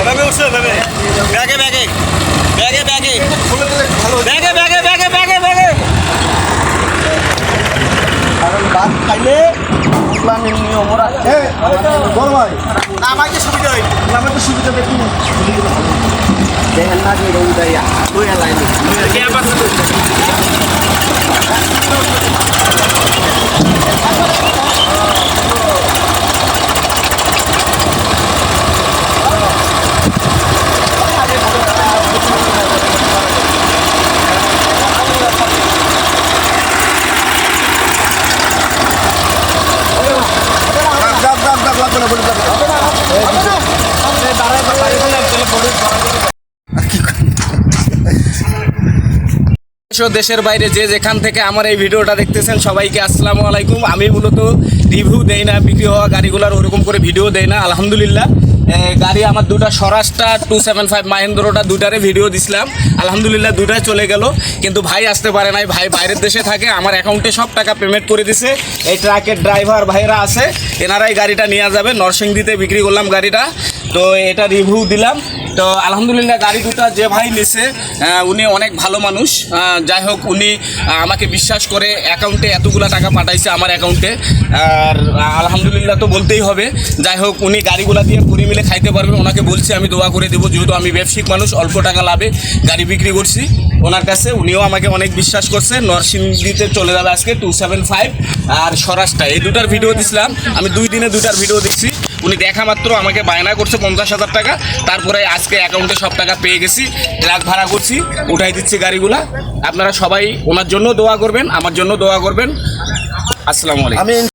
এভাবে উঠছে এভাবে। ব্যাগে ব্যাগে। ব্যাগে ব্যাগে। ব্যাগে ব্যাগে ব্যাগে ব্যাগে ব্যাগে। কারণ ভাত খাইলে ইসলামের নিয়ম ওরা বড় ভাই। না আমাকে সুবিধা হয়? আমার তো সুবিধা দেখি দেখেন না যে রৌদাইয়া দুই দেশের বাইরে যে যেখান থেকে আমার এই ভিডিওটা দেখতেছেন সবাইকে আসসালামু আলাইকুম। আমি মূলত রিভিউ দেই না, বিক্রি হওয়া গাড়িগুলোর ওরকম করে ভিডিও দেই না, আলহামদুলিল্লাহ। গাড়ি আমার দুটা স্বরাজটা টু সেভেন ফাইভ মাহেন্দ্রটা দুটারে ভিডিও দিছিলাম। আলহামদুলিল্লাহ দুটাই চলে গেল। কিন্তু ভাই আসতে পারে নাই। ভাই বাইরের দেশে থাকে, আমার অ্যাকাউন্টে সব টাকা পেমেন্ট করে দিছে। এই ট্রাকের ড্রাইভার ভাইরা আছে, এনারাই গাড়িটা নিয়ে যাবে। নরসিংদীতে বিক্রি করলাম গাড়িটা। তো এটা রিভিউ দিলাম। তো আলহামদুলিল্লাহ গাড়ি দুটা যে ভাই নিছে উনি অনেক ভালো মানুষ। যাই হোক, উনি আমাকে বিশ্বাস করে অ্যাকাউন্টে এতগুলো টাকা পাঠাইছে আমার অ্যাকাউন্টে। আর আলহামদুলিল্লাহ তো বলতেই হবে। যাই হোক, উনি গাড়িগুলা দিয়ে পুরি মিলে খাইতে পারবে ওনাকে বলছি, আমি দোয়া করে দেবো, যেহেতু আমি ব্যবসায়িক মানুষ, অল্প টাকা লাভে গাড়ি বিক্রি করছি। ওনার কাছে উনিও আমাকে অনেক বিশ্বাস করছে। নরসিংদীতে চলে যাবে আজকে টু সেভেন ফাইভ আর স্বরাজটা। এই দুটার ভিডিও দিছিলাম। আমি দুই দিনে দুটার ভিডিও দেখছি। উনি দেখা মাত্র আমাকে বায়না করছে পঞ্চাশ হাজার টাকা, তারপরে আজকে অ্যাকাউন্টে সব টাকা পেয়ে গেছি ট্রাক ভাড়া করছি, উঠাই দিচ্ছি গাড়িগুলা। আপনারা সবাই ওনার জন্য দোয়া করবেন, আমার জন্য দোয়া করবেন। আসসালামু আলাইকুম।